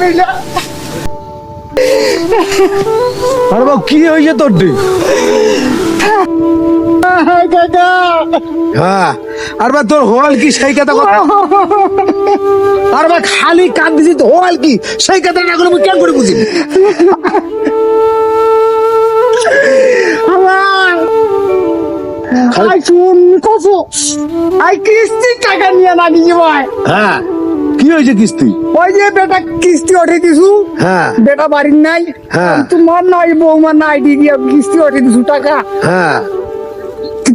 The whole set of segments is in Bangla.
মিলা। আরে বাবু কি হয়েছে তোর রে? কাকা হ্যাঁ আর বা তোর হোয়াল কি? সেই কথা কথা। আর বা খালি কাঁদ দিছি তো হোয়াল কি? সেই কথা না করে কেন করে বুঝি? আই শুন কসো। আই কিস্তি টাকা নিয়ে না নিয়ে ভাই। হ্যাঁ। কি হয়েছে কিস্তি? ওই যে বেটা কিস্তি উঠে দিছু। হ্যাঁ। বেটা বাড়ির নাই। হ্যাঁ। তোমার নাই বৌমা নাই দিদি কিস্তি উঠে দিছু টাকা। হ্যাঁ।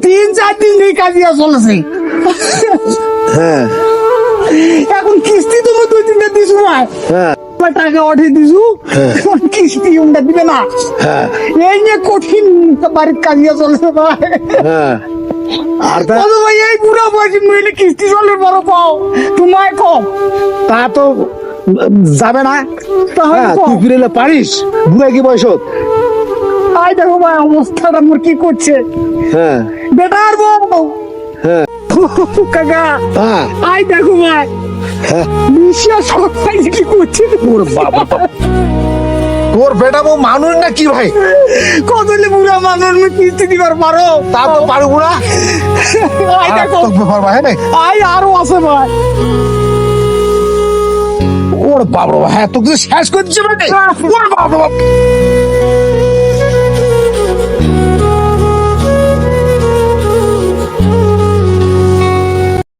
তিন চার দিন এই কাজিয়া চলেছে। হ্যাঁ। এখন কিস্তি তুমি দুই তিনটা দিছু ভাই হ্যাঁ। টাকা উঠে দিছু? হ্যাঁ। কিস্তি উনটা দিবে না? হ্যাঁ। এই নিয়ে কঠিন বাড়ির কাজিয়া চলেছে ভাই। হ্যাঁ। আর তা ভাই এই বুড়া বয়সে মহিলা কিস্তি চলে বড় পাও। তোমায় কম। তা তো যাবে না। হ্যাঁ তুই ফিরে পারিস। বুড়া কি বয়স আই দেখো ভাই অবস্থাটা মোর কি করছে। হ্যাঁ। বেটা আর বউ। হ্যাঁ। কাকা। হ্যাঁ আই দেখো ভাই। হ্যাঁ। বিশ্বাস করতে কি করছে। ওর বাবা তোর বেটা বউ মানুষ না কি ভাই? কতলে বুড়া মানুষ মুই কিস্তি দিবার পারো। তা তো পারব না। আই দেখো। আই আরও আছে ভাই। ওর বাবা হ্যাঁ তোকে শেষ করে দিচ্ছে মানে ওর বাবা